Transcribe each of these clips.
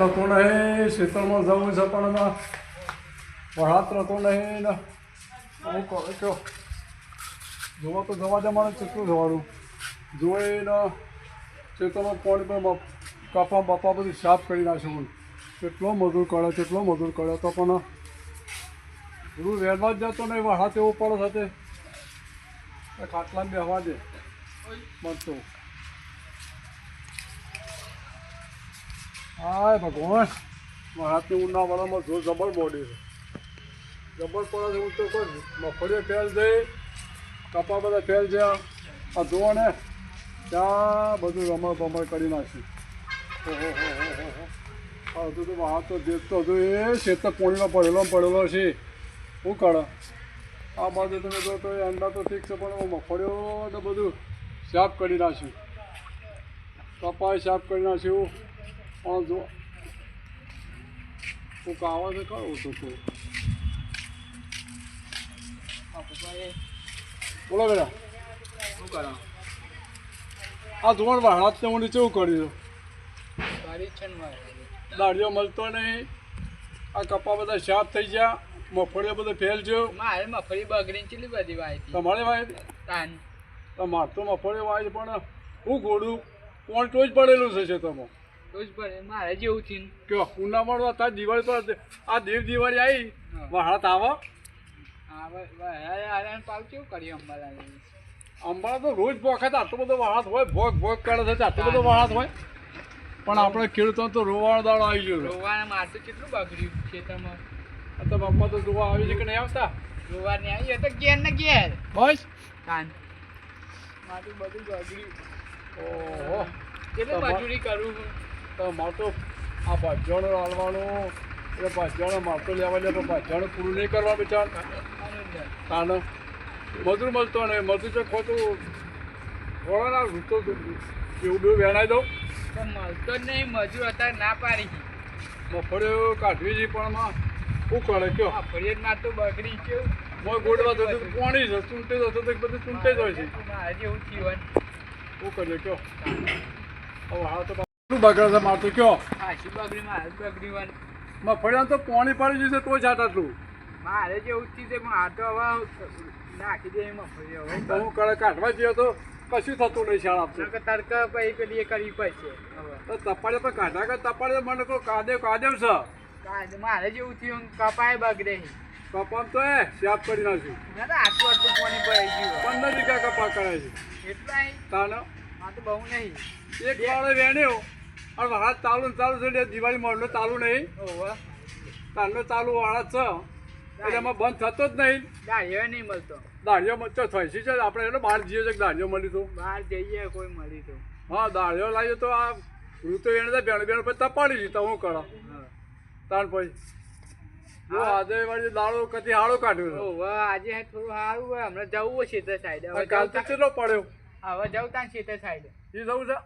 તો નહીં શીતળમાં જવું છે પણ ના વળાત્ર તો નહીં ને. હું કહું છો જોવા તો જવા મારે કેટલું જવાનું? જોઈને શીતળમાં પાણી પણ કાપા બાપા બધું સાફ કરી નાખ્યું કેટલો મજૂર કરે કેટલો મજૂર કરે તો પણ બધું વેરવા જ જતો નહીં વહાત એવું પડે સાથે. ખાટલામાં બેહવા દે. મળતું હાય ભગવાન. હાથની ઊંડા વાળામાં જો જબર મોડી છે. જબર પડે છે, હું તો કોઈ મફળીએ ફેલ જઈ, કપા બધા ફેલ જ્યાં આ જુઓ ને ત્યાં બધું રમણ ભમણ કરી નાખ્યું. હજુ તો હાથ તો દેખતો હજુ એ શેતર પોણીમાં પડેલો પડેલો છે. શું કરે? આ બાજુ તમે જો તો એ અંડા તો ઠીક છે, પણ મફળીઓ ને બધું સાફ કરી નાખ્યું. કપાય સાફ કરી નાખ્યું. પણ જો કોક આવે છે કયો તો? કોઈ બોલો બેટા. શું કરો? આ ધોરણ વાળા તે હું કેવું કર્યું? દાઢીઓ ને મળતો નહીં. આ કપા બધા સાફ થઈ ગયા. મફળીઓ બધા ફેલ છે મારે મફળી બગડી ચેટલી બધી વાય તમારે વાય? તમારે તો મફળીઓ વાય પણ હું ઘોડું કોણ ટોચ પડેલું છે તમે તો જ પડે મારે જેવું થયું કયો? ઉનામાં અત્યારે દિવાળી પર આ દેવ દિવાળી આવી. હા. આવો કેવું કરીએ અંબાલા અંબાળા તો રોજ વખત આટલો બધો વાળાત હોય ભોગ ભોગ કરે છે. આટલો બધો વાળાત હોય. પણ આપણે ખેડૂતો તો રોવાણ દાડો આવી ગયો છે. રોવાને કેટલું બગડ્યું ખેતરમાં? આ તો બાપા તો જોવા આવી છે કે નહીં આવતા? રોવાને આવી તો ઘેર ને ઘેર. બસ. કાન. મારું બધું બગડ્યું. ઓહો કેટલું મજૂરી કરું તો તો આ ભાજણ હાલવાનું એ ભાજણ તો લેવા લે ભાજણ પૂરું નહીં કરવા બિચાર. તાનો મજૂર મળતો નહીં મજૂર તો ખોટું. થોડા રૂતો એવું બધું વેણાઈ દઉં. તો મળતો જ નહીં મજૂર અત્યારે ના પાડી. મફળીઓ કાઢવી છે પણ માં શું કરે કયો? આ ના તો બગડી ગયો મોય ગોડવા તો કોણી પાણી છે ચૂંટે જતો તો બધું ચૂંટે જ હોય છે. આજે એવું થયું શું કર્યો કયો? હવે હા તો શું બગડે છે મારે તો કયો? હાશી બગડી મારે જ તો પાણી પાડી જશે તો જ આટલું મારે જેવું ઉઠી છે પણ આ તો હવે નાખી દે એમાં હવે હું. કરે કાઢવા જઈએ તો કશું થતું નહીં શાળા આપતું તડકા પછી પેલી એ કરવી પડશે તો તપાડે પણ કાઢા કે તપાડે મને તો કાદે કાદેવ છે. મારે જેવું થયું કપાય બગડે. કપામ તો એ સાફ કરી નાખ્યું ના આટલું આટલું પાણી ભરાઈ ગયું પંદર વીઘા કપા કરે છે. એટલા તાનો? આ તો બહુ નહીં. એક વાળે વેણ્યો. અને વાળા ચાલુ ને ચાલુ છે એટલે દિવાળી મોડલો ચાલુ નહીં. તાંડો ચાલુ વાળા છે. એટલે એમાં બંધ થતો જ નહીં. દાળિયો નહીં મળતો. દાળિયો મળતો થઈ છે. આપણે એટલે બહાર જઈએ છે દાળિયો મળી તો? બહાર જઈએ કોઈ મળી તો. હા દાળિયો લાવ્યો તો આ ઋતુ એને તો બેણ બેણ પછી તપાડી દીધા હું કરો. તાણ પછી. આજે વાળી દાળો કદી હાળો કાઢ્યો ઓહો આજે થોડું સારું હમણાં જવું છે તે સાઈડ. હવે હવે કાલ તો કેટલો પડ્યો? હવે જવું તાં છે તે સાઈડ. એ જવું છે?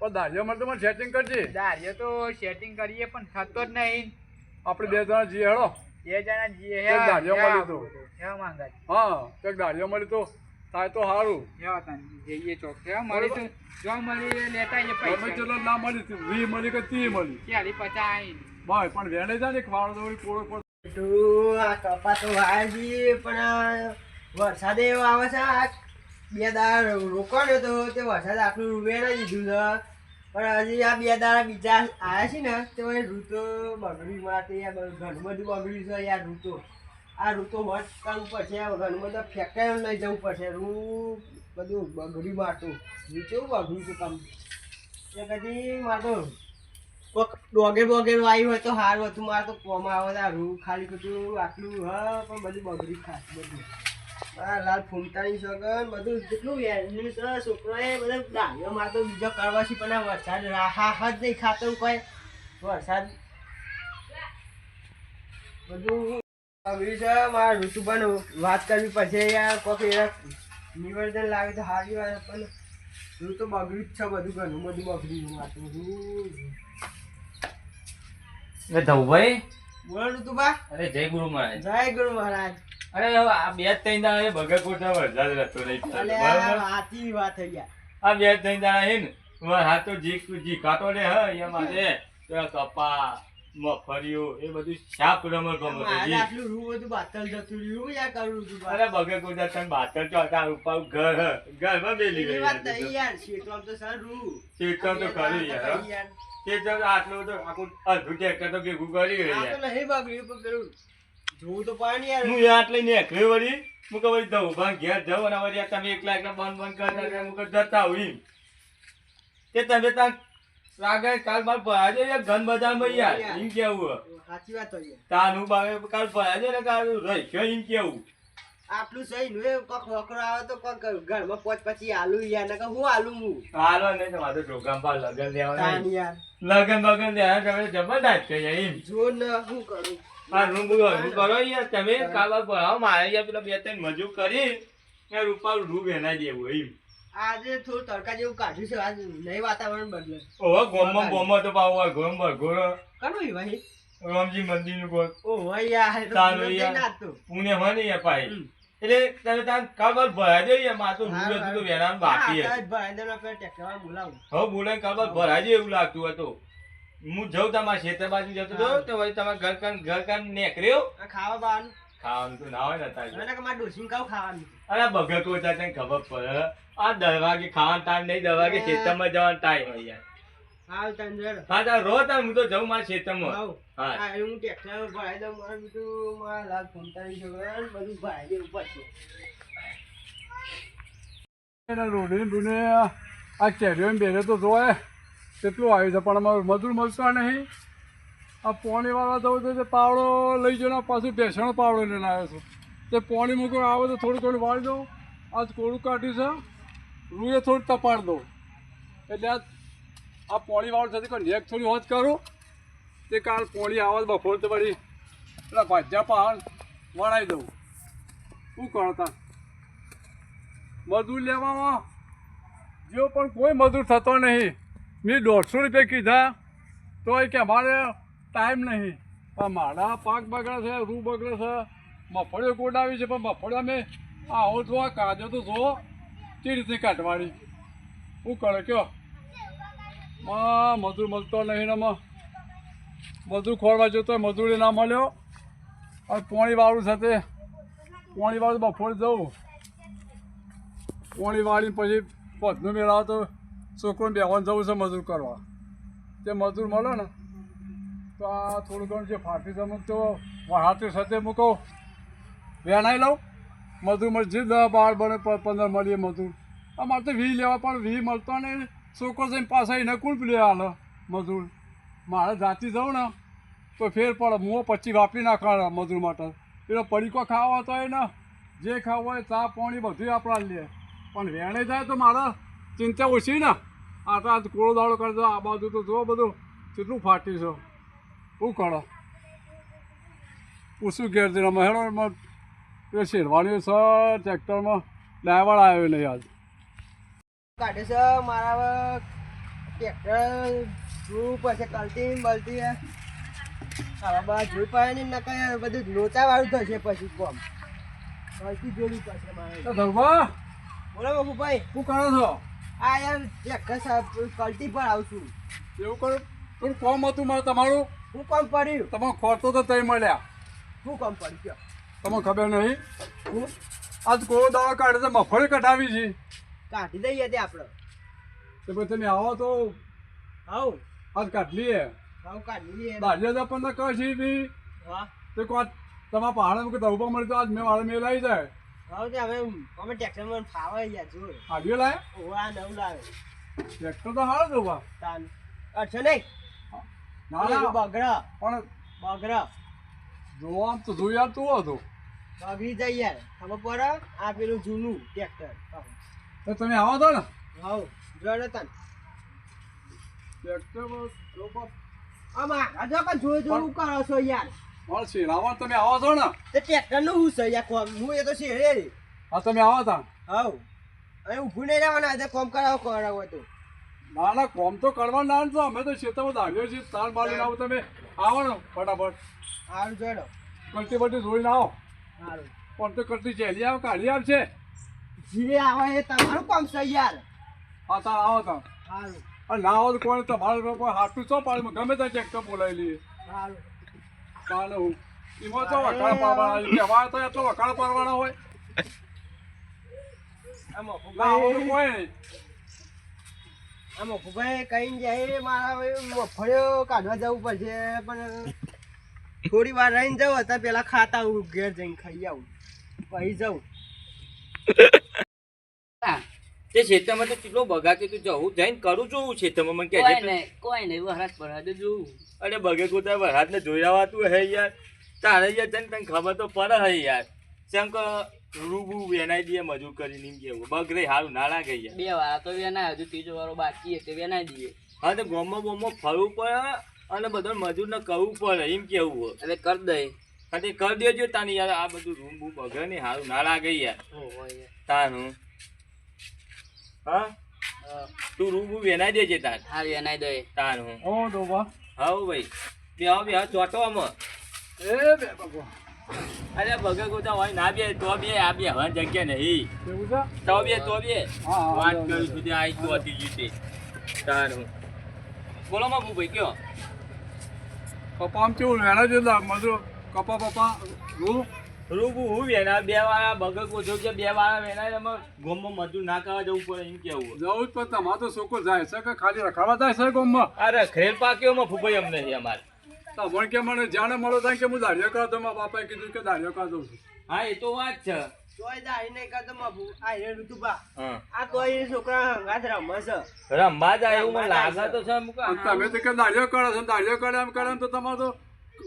પણ મને સેટિંગ કરજે. દારીઓ તો સેટિંગ કરીએ પણ થતો જ નહીં. આપણે બે જણા જઈએ હેડો. બે જણા જે એક દાળીઓ મળી તો. હે માંગા હા દાળીઓ મળી તો. થાય તો સારું. હે તાન જઈએ ચોક હે મળી તો જો મળી લેતા આવીએ ના મળી તી, વી મળી કે તી મળી. ચાલી પચાસ આઈ. ભાઈ પણ વેણે જાય ને એક વાળ દોડી કોળો કોળો આ કપા તો વાળજી પણ વરસાદ એવો આવે છે આ બે દાડા રોકાણો તો તે વરસાદ આટલું રૂવેણા દીધું છે. પણ હજી આ બે દાડા બીજા આવ્યા છે ને, તે હવે ઋતુ બગડી માટે ઘણું બધું બગડ્યું છે યાર ઋતુ. આ ઋતુ મત કરવું પડશે ઘણું બધું ફેંકાય લઈ જવું પડશે. રૂ બધું બગડી માટું ઋતુ બગડ્યું છે કામ? એ પછી માટું કોક ડોગેર બોગેર આવ્યું હોય તો સારું હતું. મારે તો કોમ આવે આ રૂ ખાલી બધું આટલું, હ, પણ બધું બગડી ખાસ બધું. આ લાલ ફૂમતાની સગન બધું જેટલું વેરનું છે છોકરાએ બધા ડાળીઓ મારે તો બીજો કરવા છે પણ આ વરસાદ રાહા જ નહીં ખાતો કોઈ. વરસાદ બધું બગડ્યું છે મારા ઋતુભાને વાત કરવી પડશે યાર કોક નિવેદન લાગે તો સારી વાત પણ ઋતુ બગડ્યું જ છે બધું ઘણું બધું બગડ્યું મારું હું એ ધવભાઈ બોલો ઋતુભા. અરે જય ગુરુ મહારાજ. જય ગુરુ મહારાજ. અરે હવે આ બે ત્રણ દાડા એ બગરકોટના વરસાદ રહેતો નહીં. થતો, અલે બરાબર? હાથી વાત થઈ ગયા. આ બે ત્રણ દાડા હે ને તો જી જી રે હ કપા એ બધું શાપ રમત ગમત આટલું રૂ બધું બાતલ જતું રહ્યું યાર કરું છું અરે બગે કોજા તને બાતર ચોટા ઉપર ઘર ઘરમાં બેલી ગઈ વાત યાર નહીં તો સર રૂ. તો યાર. આટલું તો આખું અડધું ટ્રેક્ટર તો ભેગું કરી ગઈ યાર. તો નહીં બગડ્યું પણ પેલું જોવું તો પાણી યાર હું યાર લઈને વળી હું કહું દઉં ભાઈ ઘેર જાઉં અને વળી તમે એકલા એકલા બંધ બંધ કરતા. હું કહું જતા હોય. તે તમે ત્યાં રાગે કાલ બાર ભરાજો યાર ઘન બજારમાં યાર એમ કેવું સાચી વાત હોય તાનું બાવે કાલ ભરાજો ને કાલ રહીશો એમ કેવું. આટલું સહી નું એ કોક વકરો આવે તો કોક ઘરમાં પોચ પછી આલુ યાર નકર હું આલુ હું. હાલો ને તમારે છોકરામાં લગન યાર. લગન બગન લેવા તમે જબરદસ્ત છે એમ. જો ને હું કરું. કરો યાર તમે કાલ ભરાવો મારે યાર પેલા બે ત્રણ મજૂર કરી યાર રૂ વેનાઈ જેવું એમ. આજે થોડું તડકા જેવું કાઢ્યું છે આજ નહીં વાતાવરણ બદલે. ઓહો તો પાવ ગોમ ભરઘોડો કનું ભાઈ? રામજી મંદિરનું ગોળ. ઓ યાર એ તો તાનું પૂનમ યાર. જઈને આજ તો. પુણે હોય ને યાર પાઈ એટલે તમે તાર કાગળ ભરાઈ દે યાર તો રૂ હતું તો વેરાન બાકી હે ભાઈ બોલાવું. હવે બોલે કાગળ ભરાઈ જાય એવું લાગતું હતું હું જઉં તમારા ખેતર બાજુ જતો હતો તો પછી તમારા ઘર કાન ઘર કાન નીકળ્યો? આ ખાવા બાવાનું ખાવાનું તો ના હોય ને તારે. મને કે મારે ડોસી કાવ ખાવાનું. અરે બગર કોઈ તને ખબર પડે. આ દસ વાગે ખાવાનો ટાઈમ નહીં દસ વાગે ખેતરમાં જવાનો ટાઈમ હોય યાર. હા તાર રો તાર હું તો જઉં મારા ખેતરમાં. હા. હા ટ્રેક્ટર ભરાઈ દઉં મારે બીજું મારા લાખ પંચાવીસ છોકરા બધું ભરાઈ દેવું પડશે એને રોડે ડૂને આ કેરીઓ બેરે તો જોવાય કેટલું આવ્યું છે, પણ અમારું મજૂર મળશે નહીં. આ પોણીવાળા તો તે પાવડો લઈ જઈને પાછું બેસણો પાવડો લઈને આવ્યો છું. તે પોણી મૂકવા આવે તો થોડું થોડું વાળી દઉં. આજ કોળું કાઢ્યું છે. રૂએ થોડું તપાડી દઉં. એટલે આ આ પોણી થતી કોઈ નેક થોડી હોત કરું. તે કાલ પોણી આવે બપોર તો વળી પેલા ભાજ્યા પહાડ વળાવી દઉં. શું કરતા મધુર લેવામાં જેવો પણ કોઈ મજૂર થતો નહીં. મેં દોઢસો રૂપિયા કીધા તો એ કે અમારે ટાઈમ નહીં. પણ મારા પાક બગડે છે, રૂ બગડે છે, મફળીઓ ગોડાવી છે, પણ મફળીઓ મેં આવો તો આ કાજો તો જો તે રીતે કાઢવાની. શું કરે કયો. માં મજૂર મળતો નહીં ને માં મજૂર ખોરવા જતો મજૂરી ના મળ્યો. હવે પોણી વાળું છે તે. પોણી વાળું બપોરે જવું પોણી વાળીને પછી પદનું મેળાવો તો છોકરોને બેવાનું જવું છે મજૂર કરવા. તે મજૂર મળે ને, તો આ થોડું ઘણું જે ફાટી જમું તો હાથે સાથે મૂકો વેણાઈ લઉં. મજૂર મળે, જે દસ બાર બને પંદર મળીએ મજૂર. અમારે તો વી લેવા પણ વી મળતો નહીં છોકરો જઈને પાછા એને કુલ લેવા હાલ મજૂર. મારે જાતી જાઉં ને, તો ફેર પડે. હું પછી વાપરી નાખવાના મજૂર માટે. એનો પડીકો ખાવા તો એને જે ખાવું હોય ચા, પાણી બધું આપણા લે. પણ વેણે જાય તો મારે ચિંતા ઓછી ને. આ તો આજ કોળો દાડો કરતો આ બાજુ તો જુઓ બધું કેટલું ફાટી છે. શું કરો? પૂછું ઘેર જઈને મહેણો એ શેરવાની છે ટ્રેક્ટરમાં ડ્રાઈવર આવ્યો નહીં આજ. કાઢે છે મારા ટ્રેક્ટર જોવું પડશે કલટી બલટી હવે બસ જોઈ પડે ને નકર બધું લોચા વાળું થશે પછી કોમ. કલટી જોવી પડશે મારે. ધર્મા બોલો બાપુભાઈ. શું કરો છો? આ યાર કલટી પર આવશું છું. એવું કરું. થોડું કોમ હતું મારે તમારું? હું કોમ પડ્યું તમે ખોરતો તો તઈ મળ્યા. શું કોમ પડ્યું તમને ખબર નહીં? હું? આજ કોળો દવા કાઢે તો મફળી કઢાવી છે. કાઢી દઈએ તે આપણે તો પછી તમે આવો તો. આવ? આજ કાઢલીએ હાઉ કાઢી લઈએ. બાજ્યા તો પણ કહી હા. તો કોઈ તમારા પહાડ કે દઉબા મળી તો આજ મેં વાળ મેં લાવી જાય. તે હવે અમે ટ્રેક્ટરમાં ફાવે યાર જો આવ્યો લાય? ઓવા નવ લાવે. ટ્રેક્ટર તો હાર દઉબા તાન અચ્છા નહીં? ના ના. બગડા પણ બગડા જો તો જોઈ તું. હતો બગડી જાય યાર. ખબર પડે? આ પેલું જૂનું ટ્રેક્ટર. તો તમે આવો તો ને. હાઉ જોડે તન. ટ્રેક્ટર જો બાપ, આમાં આજે પણ જોઈ જોવું કરો છો યાર. મારે શેરાવા તમે આવો છો ને? તે ટ્રેક્ટરનું હું છે? યાર કોમ હું એ તો શેરે રે. હા તમે આવો તા હાઉ હવે ઊભું નહીં રહેવાના આજે કોમ કરાવો કરાવો તો. ના ના કોમ તો કરવા ના તો અમે તો ખેતરમાં દાગ્યો છીએ. તાર મારીને આવો તમે. આવો ને ફટાફટ. સારું જોડો કલટી બટી જોઈને આવો. સારું પણ તો કલટી ચેલી આવે કાઢી આવશે જે આવે એ તમારું કામ છે યાર. હા તાર આવો તાર સારું ના આવો તો કોણ તમારે કોઈ હાથું ચો પાડે? ગમે ત્યાં તો બોલાવી લઈએ. સારું તાને હું. એમાં તો વખાણ પાડવાના કહેવાય તો એટલો વખાણ પાડવાના હોય. મફુભાઈ કોઈ જાય મારા હવે મફળીઓ કાઢવા જવું પડશે પણ થોડી વાર રહીને જવું હતા પેલા ખાતા આવું ઘેર જઈને ખાઈ આવું પછી જાઉં. તે ખેતરમાં તો કેટલો બગાતે તું જવું જઈને કરું છું હું ખેતરમાં મને કોઈ કહેજે નહીં કોઈ નહીં વહરાજ ભરાજ જોઉં અરે બગે કોતા વરસાદ ને જોઈ આવતું હે યાર. તારે યાર તને તને ખબર તો પડે હે યાર. કેમ કે રૂબુ વેનાઈ દઈએ મજૂર કરીને એમ કેવું. બગરે હારું ના લાગે યાર. બે વાર તો વેનાય હજુ ત્રીજો વાળો બાકી હશે વેનાઈ દઈએ. હા તો ગોમમાં બોમમાં ફરવું પડે અને બધો મજૂરને કરવું પડે એમ કેવું હોય. એટલે કર દે. હા તે કરી દેજો તાની યાર આ બધું રૂમ બૂમ બગડે ને હારું ના લાગે યાર. તાનું. હા? તું રૂમ બૂમ વેનાઈ દેજે તાર. હાર વેનાઈ દે. તાર હું. ઓ દોબા હાઉ ભાઈ. બે આવ બે ચોટો આમાં. એ બે બગો અરે બગે ગોતા હોય ના બે તો બે આ બે હવે જગ્યા નહીં. તો બે તો બે. હા, હા, વાત હા, કરું હા. સુધી આઈ તો હતી જીતે તારું બોલો માં ભાઈ કયો? કપામ કેવું વેના જેટલા મજૂર કપા પપ્પા રૂ રૂબુ હું વેના બે વાળા બગર કોચો કે બે વાળા વેના એમાં ગોમમાં મજૂર ના કરવા જવું પડે એમ કેવું જવું જ પણ તમારો તો છોકરો જાય છે કે ખાલી રખાવા જાય છે ગોમમાં? અરે ખેલ પાક્યો માં ફૂભાઈ અમને છે અમારે. તમને કે મને જાણે મળો થાય કે હું દાઢીઓ કાઢો તો મારા બાપાએ કીધું કે દાઢીઓ કાઢો છું. હા એ તો વાત છે. તોય દાઢી નહીં કરતો મફુ આ હા. આ તોય એ છોકરા હંગાત રમે છે. રમવા જાય એવું મને લાગે તો છે તમે તો કે દાઢીઓ કરો છો દાઢીઓ કરે એમ કરે તો તમારે તો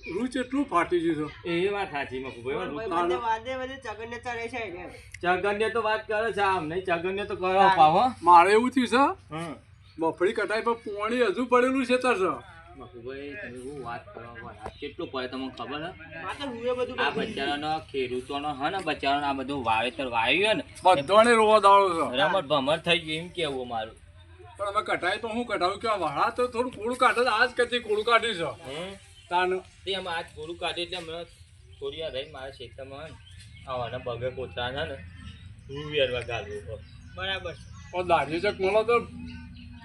રૂ એટલું ફાટી ગયું છે. એ વાત સાચી માં વાદે બધે ચગન ને ચડે છે ને ચગન્ય તો વાત કરે છે આમ નહીં ચગન્ય તો કરો પાવો મારે એવું થયું છે મફળી કટાઈ પર પોણી હજુ પડેલું છે તર વરસાદ પડે તમને ખબર હે આ તો બચારાનો ખેડૂતોનો હે ને બચારાનો આ બધું વાવેતર વાવ્યું ને. બધાને રોવા દાડો છે. રમત ભમર થઈ ગયું એમ કેવું મારું પણ અમે કટાઈ તો હું કટાવું કે વાળા તો થોડું કોળું કાઢે છે. આજ કદી કોળું કાઢ્યું છે. તાન તે અમે આજ પૂરું કાઢી એટલે અમે થોડી રહી મારા ખેતરમાં આવાના બગે કોતરા છે ને રૂવિયરમાં ગાલવું બરાબર પણ દાઢી ચક મળો તો?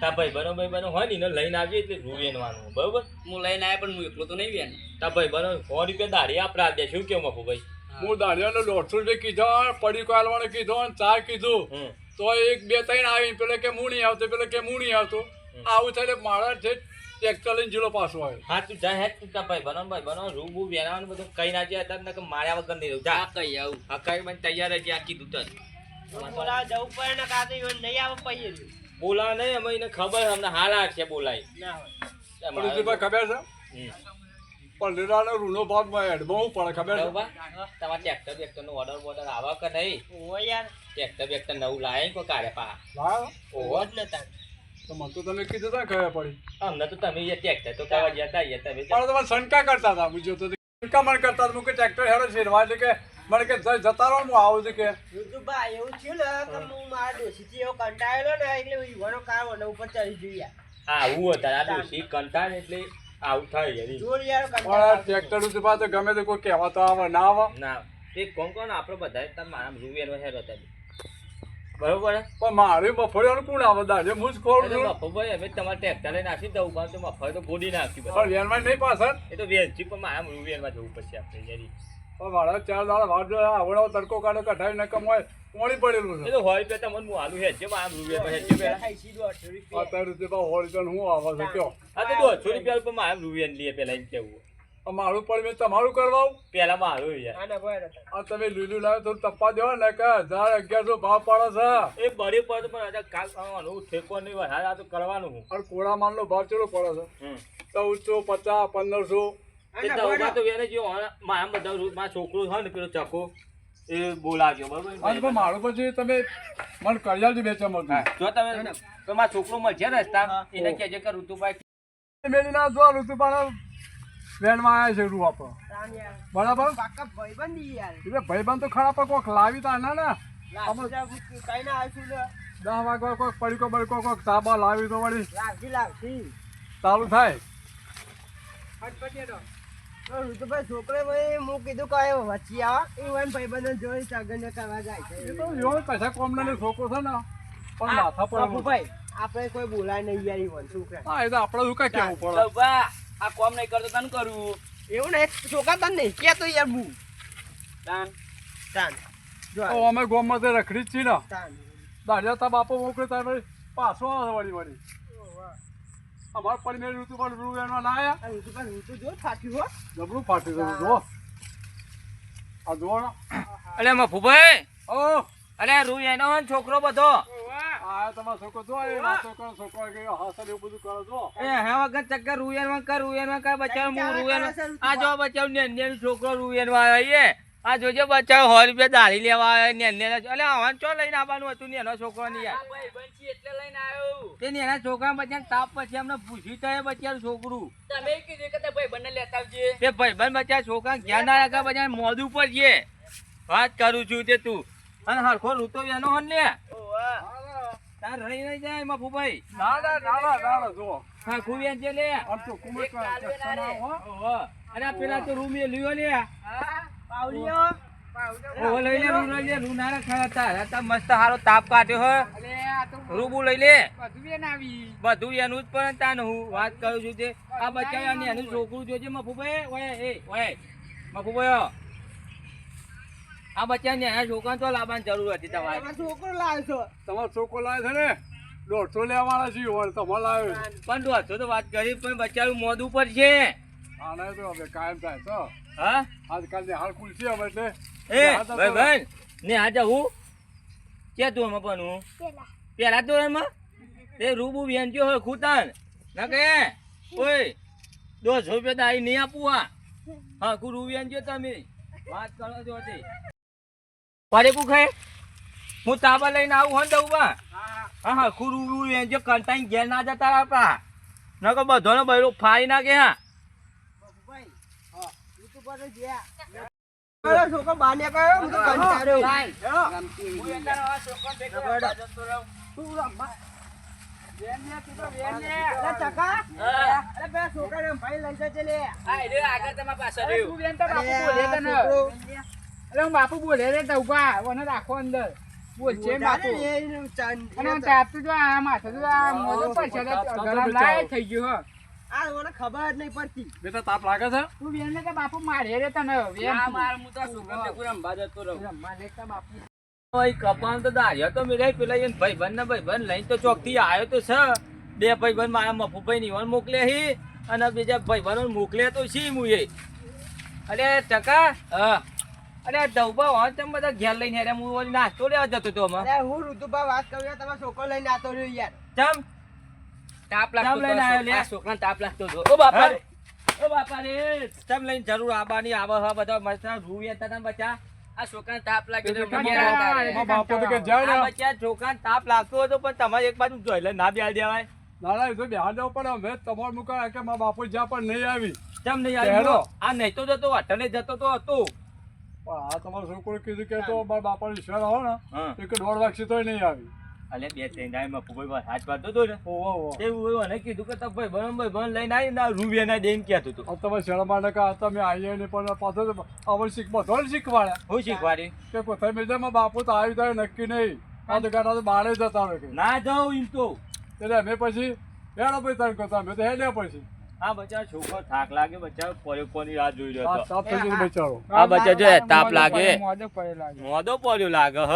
તા ભાઈ બનો ભાઈ બનો હોય ને એને લઈને આવીએ એટલે રૂવિયનવાનું બરોબર? હું લઈને આવ્યા પણ હું એકલો તો નહીં વેન. તા ભાઈ બનો સો રૂપિયા દાઢી આપડા દે શું કેવું મફુ ભાઈ? હું. દાઢીયાનો દોઢસો રૂપિયા કીધો પડી કાલવાનું કીધો અને ચા કીધું. તો એક બે ત્રણ આવી પેલે કે મૂણી આવતો પેલે કે હું આવતો. આવું થાય એટલે મારા છે ટ્રેક્ટર લઈને જીલો પાછો આવ્યો. હા તું જા હેડ તું ભાઈ બનો ને ભાઈ બનો રૂબુ વેરાવાનું બધું કઈ ના જાય કે માર્યા વગર નહીં જા. આ કઈ આવું. આ કઈ મને તૈયાર જ આ કીધું તને. બોલા જવું પડે ને નહીં આવે પૈયે. બોલા નહીં અમે એને ખબર છે, અમને હારા છે બોલાય. ના પણ ખબર છે? હમ. રૂનો ભાગમાં હેડમાં હું પડે ખબર છે? તમારે ટ્રેક્ટર બેક્ટરનો ઓર્ડર બોર્ડર આવા કે નહીં? ઓય યાર. ટ્રેક્ટર બેક્ટર નવું ને કોઈ કાઢે પા ઓહો. જ નતા તો મને તો તમે કીધું તા ખબર પડી. અમને તો તમે એ ટ્રેક્ટર તો કરવા જતા યાર તમે પણ તમે શંકા કરતા હતા હું જોતો હતો. શંકા મને કરતા હતા કે ટ્રેક્ટર હેડો શેરવા એટલે કે મને કે જતા રહો હું આવું છું કે. ભાઈ એવું થયું ને કે હું. મારા ડોશીથી એવો કંટાળેલો ને એટલે ઈવાનો કાર વને ઉપર ચડી જોઈએ હા આવું હતા આ ડોશી કંટાળ એટલે આવું થાય પણ ટ્રેક્ટરનું પાસે ગમે તે કોઈ કહેવા તો આવે ના આવે. ના તે કોણ કોણ આપણે બધા તમારા મારા રૂવેનો હેરો તમે બરોબર હે? પણ મારે મફળીઓનું કોણ આવે દાઢે હું જ ખોરું છું અમે તમારે ટ્રેક્ટર લઈને નાખી દઉં પણ તો તો ગોડી નાખી પણ વેનમાં નહીં પાછળ? એ તો વેચી પણ મારા રૂવેનમાં જવું પડશે આપણે પણ મારા ચાર દાડા વાટ આવડો તડકો કાઢો કઢાઈ ને કમાય પોણી પડેલું એ તો હોય તો તમને હું આલુ હેજે હેજે સીધો અઢસો રૂપિયા અત્યારે રૂપિયા હોળી હું આવે છે કયો? હા તો દોઢસો રૂપિયા ઉપર મારા રૂવેન લઈએ પેલા એમ કેવું મારું પણ મેં તમારું કરવાવું. પેલા મારું યાર તમે લીલું લાવે તો ટપ્પા દેવા ને કે હજાર અગિયારસો ભાવ પડે છે. એ બળી પડે પણ આજે કાલ કરવાનું ઠેકો નહીં વધારે આ તો કરવાનું હું. અને કોળા માલનો ભાવ ચેલો પડે છે? ચૌદસો પચાસ પંદરસો. છોકરો છે ને પેલો ચકો એ બોલાવજો બરોબર? મારું પછી તમે મને કરિયાલથી બે મળતું જો તમે તો મારા છોકરો મળશે ને રસ્તા એને કહેજો કે ઋતુભાઈ મેલી ના જો ઋતુપાના વેનમાં આવ્યા છે રૂ આપણો બરાબર? એટલે ભાઈબંધ તો ખરા પણ કોઈક લાવી તા ના દસ વાગ્યા કોઈક પડીકો બડીકો કોઈક તાબા લાવી તો વળી. ચાલુ થાય. છોકરે ભાઈ હું કીધું કે વચ્ચે આવા. એ વન ભાઈબંધો જોઈ સગન કરવા જાય છે. એ તો એવો કશા કોમના છોકરો છે ને. પણ માથા પર આપણે કોઈ બોલાય નહીં યાર વન હા એ તો આપણે શું કઈ કેવું પડે. આ કોમ નહીં કરતો તને કરું. એવું નહીં. છોકરા તને નહીં? કેતો યાર હું. તાન. તાન. જો તો અમે ગોમમાં તે રખડી જ છીએ ને દાડિયા તા બાપો મોકલે તાર પાછો આવે વળી વળી. અમારે પડી ઋતુ પણ રૂ એનો ના આયા. આ ઋતુ પણ ઋતુ જો ફાટ્યું હો. જબરું ફાટી ગયું જો. આ ને અલે મફુભાઈ. ઓ. અલે રૂ એનો છોકરો બધો. આ તમારો છોકરો જો એ વાતો કરો છોકરો કે હાસલ એવું બધું કરો જો. એ હા વગર ચક્કર રૂયનમાં કર રૂયનમાં કર બચાવ હું રૂયન આ જો બચાવ ને ને છોકરો આવ્યો એ આ જોજો બચાવ સો રૂપિયા દાઢી લેવા આવ્યો ને ને અલે હવાન ચો લઈને આવવાનું હતું ને એનો છોકરો ની યાર એટલે લઈને આવ્યો. તે ને એના છોકરા બચ્યા તાપ પછી અમને પૂછ્યું તો એ બચ્યા છોકરું. તમે કીધું કે ભાઈ બંને લેતા આવજે. તે ભાઈ બંધ બચ્યા છોકરા ઘેર ના રાખા બચ્યા મોઢું પર છે. વાત કરું છું તે તું. અને હરખો રૂતો એનો હન ને નહીં જાય મફુભાઈ ના ના ના ના ના જો હા ખુબિયા છે લે. આમ તો કુમર હો. અરે પેલા તો રૂમ એ લ્યો લે. પાવલીઓ ઓહો. લઈ લે રૂ લઈ લે રૂ ના રખા હતા હતા મસ્ત હારો તાપ કાઢ્યો હો. રૂબુ લઈ લે. બધું એનું જ પણ તાન હું વાત કરું છું તે. આ બચ્ચા અને એનું છોકરું જોજે મફુભાઈ. ઓય એ ઓય. મફુભાઈ આ બચ્ચા ને એના છોકરાને તો લાવવાની જરૂર હતી તમારે. છોકરો લાવ્યો છો. તમારો છોકરો લાવે છે ને? દોઢસો લેવાના છીએ હોય તમારે લાવે પણ દોઢસો તો વાત કરી પણ બચ્ચાનું મોદ ઉપર છે. આને તો હવે કાયમ થાય તો હા? આજકાલ હાલ ખુલશે હવે એટલે. એ ભાઈ ભાઈ ને આ જવું કે ધોરણમાં ભણવું પેલા. ધોરણમાં? તે રૂબુ વેચજો હોય ખૂતાન. ના કે? ઓય દોઢસો રૂપિયા તો આવી નહીં આપવું હા હા કુ રૂ વેચજો તમે. વાત કરો છો તે. પડે કુ ખાય? હું તાબા લઈને આવું હો ને દઉં બા. હા હા. કુ રૂ વેચજો કંટાઈ ઘેર ના જતા આપા ના બધો બધોનો બૈરો ફાડી નાખે હા. છોકરો હું તો કંટાળ્યો. અરે ચકા. અરે ભાઈ લઈ જજે લે. અરે બાપુ બોલે રે તો ઊભા ઓને રાખો અંદર. બોલ છે બાપુ. જાને લે એનું ચાંદ- અને તાપતું જો આ માથે તો આ મોઢો પર છે લાય થઈ ગયું હો. આ મને ખબર જ નહીં પડતી. બેટા તાપ લાગે છે? તું બેન કે બાપુ મારે રે તને વેમ રમવા રમવા લેતા બાપુ. ઓય કપાન તો દાર્યો તો મેરે પેલા ભાઈ ભાઈબંધ ને બન લઈને તો ચોકથી આવ્યો તો છે. બે ભાઈબંધ મારા મફુભાઈ ની મોકલે હી અને બીજા ભાઈબંધો મોકલે તો છી મુએ અરે ટકા હા. અરે ધવબા હોય તમે બધા ઘેર લઈને અરે હું નાસ્તો લેવા જતો તો અમે અરે હું ઋતુભા વાત કરું તમે છોકરો લઈને આતો રહ્યો યાર. ચમ. તાપ ચમ લઈને આવ્યો લે. છોકરા તાપ લાગતો હતો. ઓ બાપા. રે ઓ બાપા રે. ચમ લઈને જરૂર આબાની આવે હા બધા મસ્ત રૂ હતા બચા આ છોકરાને તાપ લાગ્યો તો કંટાળો ઘેર આવતા આવે. રહે. મારા બાપો તો કે જાય આ છોકરાને તાપ લાગતો હતો પણ તમારે એક બાજુ જોઈ લે. ના બેહાડી દેવાય. નાના તો પડે અમે તમારે મૂકા કે મારા બાપુ જ્યાં પણ નહીં આવી. ચમ નહીં. આવ્યો આ નહીં તો જતો અટલે જતો તો હતો. પણ આ તમારો છોકરો કીધું કે તો મારા બાપાનો ઈશ્વર આવો ને એક દોઢ લાખ તોય નહીં આવી. અલે બે ત્રણ ટાઈમમાં ભાઈ હાથ પાડતો હતો ને ઓહો ઓહો. એવું મને કીધું કે તમે ભાઈ ભણ ભાઈ ભણ લઈને આવી ના રૂપિયા ના દેન કહેતું હતું. હવે તમે શેરમાં ને કા તમે આવીએ ને પણ પાછો તો અમને શીખ બધો શીખવાડ્યા હું શીખવાડી? કે કોથાઈ મિર્જામાં બાપુ તો આવી થાય નક્કી નહીં. આ તો ગાડા તો બારે જતા રહે ના જાઉં એમ તો. એટલે અમે પછી હેડો ભાઈ તારે કહો અમે તો હેડ્યા પછી. આ બચ્ચા છોકરો થાક લાગે બચ્ચા પડ્યો કોની રાહ જોઈ રહ્યો આ હતો. બચારો. આ બચ્ચા જો તાપ લાગે. મોઢો પડે લાગે. મોદો પડ્યો લાગે હ.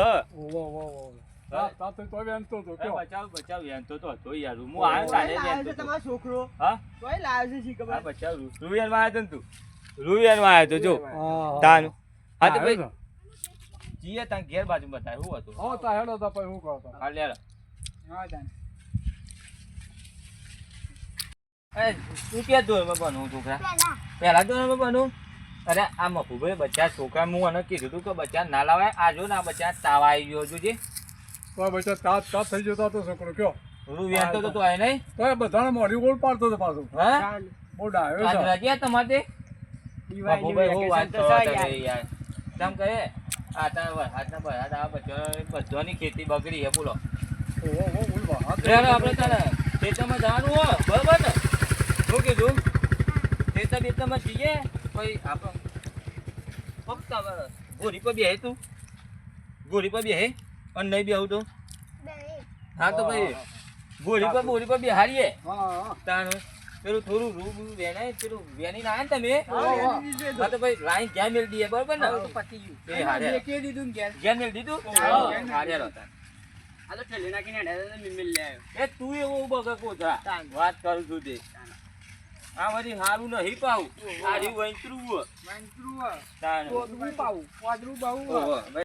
જીએ તાન ઘેર બાજુ બતાવ્યું હતું હા તા હું હા હા ક્યાં ધોરણમાં ભણવું છોકરા? પહેલા ધોરણમાં ભણવું અરે આ મફુભાઈ બચ્ચા છોકરા હું અને કીધું તું કે બચ્ચા ના લાવાય આ જો ને બચ્ચા તાવ આવી ગયો જોજે તો બચા તાપ તાપ થઈ જતો હતો છોકરો કયો? રૂ વેચતો તો તું આય નહીં તો બધાને મોઢી ગોળ પાડતો હતો પાછો. હા? બહુ ડાયો છે. રજા તમારે મફુભાઈ હું વાત તો યાર. તમ કહે આ તાર વરસાદના વરસાદ આ બચ્ચા બધાની ખેતી બગડી છે બોલો. ઓહો બોલ રે આપણે તારે ખેતરમાં જવાનું હોય બરાબર ને? ખેતર જઈએ કોઈ આપણે ફક્ત ગોરી પર બેહે તું. ગોરી પર બેહે અને નહીં બેહું તો? હા તો ભાઈ ગોરી પર બોરી પર હા તાણ પેલું થોડું રૂબ વેનાય પેલું વેની ના તમે? હા તો ભાઈ લાઈન ક્યાં મેળ દઈએ બરોબર ને? પતી ગયું. એ હારે. દેખી દીધું ને ઘેર. મેળ દીધું. હારે હતા આ તો ઠેલી નાખીને હેડે મિલ લે આવ્યો. એ તું એવો બગા કોથળા. વાત કરું છું તે. આ બધી હારું નહીં પાવું. આ રહ્યું વંતરું પોદરું પાવું, પોદરું પાવું.